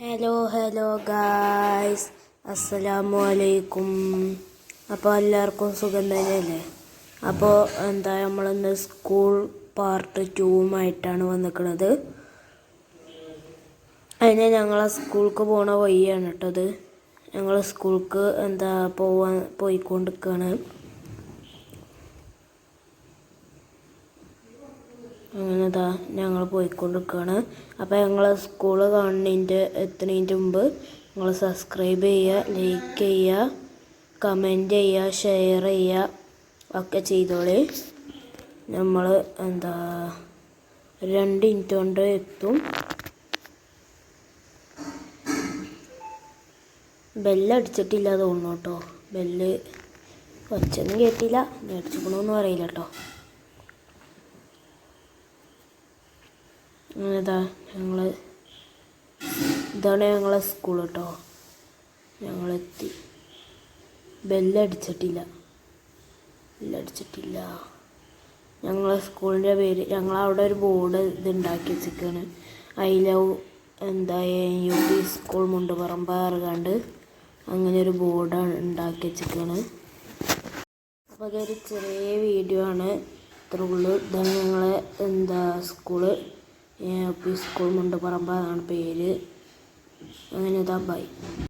Hello hello guys അസ്സലാമു അലൈക്കും അപ്പോൾ എല്ലാവർക്കും സുഖം തന്നെയല്ലേ? അപ്പോൾ എന്താ നമ്മളിന്ന് സ്കൂൾ പാർട്ട് ടൂവുമായിട്ടാണ് വന്നിരിക്കുന്നത് അതിന് ഞങ്ങളെ സ്കൂൾക്ക് പോണ വഴിയാണ് കേട്ടത് ഞങ്ങൾ സ്കൂൾക്ക് എന്താ പോവാൻ പോയിക്കൊണ്ടിരിക്കുകയാണ് അങ്ങനെ ഇതാ ഞങ്ങൾ പോയിക്കൊണ്ടിരിക്കുകയാണ് അപ്പോൾ ഞങ്ങൾ സ്കൂൾ കാണുന്നതിന്റെ എത്തുന്നതിന്റെ മുമ്പ് നിങ്ങൾ സബ്സ്ക്രൈബ് ചെയ്യുക ലൈക്ക് ചെയ്യുക കമന്റ് ചെയ്യുക ഷെയർ ചെയ്യുക ഒക്കെ ചെയ്തോളി. നമ്മൾ എന്താ രണ്ട് മിനിറ്റ് കൊണ്ട് എത്തും. ബെല്ലടിച്ചിട്ടില്ല തോന്നുന്നു കേട്ടോ ബെല്ല് ഒച്ചൊന്നും കേട്ടില്ല. അടിച്ചിക്കണമെന്ന് അറിയില്ല കേട്ടോ ഇതാ ഞങ്ങൾ ഇതാണ് ഞങ്ങളെ സ്കൂൾ കേട്ടോ ഞങ്ങളെത്തി. ബെല്ലടിച്ചിട്ടില്ല. ബെല്ലടിച്ചിട്ടില്ല. ഞങ്ങളെ സ്കൂളിന്റെ പേര് ഞങ്ങളവിടെ ഒരു ബോർഡ് ഇത് ഉണ്ടാക്കി വെച്ചിരിക്കുകയാണ് ഐ ലവ് എന്താ യു പി സ്കൂൾ മുണ്ടുപറമ്പ് അറിയാണ്ട് അങ്ങനെ ഒരു ബോർഡാണ് ഉണ്ടാക്കി വെച്ചിരിക്കുകയാണ് അപ്പോൾ അതൊരു ചെറിയ വീഡിയോ ആണ്. ഇത്ര ഉള്ളൂ. ഇതാണ് ഞങ്ങളെ എന്താ സ്കൂൾ പി സ്കൂൾ മുണ്ടുപറമ്പ് എന്നാണ് പേര്. അങ്ങനെ ഇതാ ബൈ.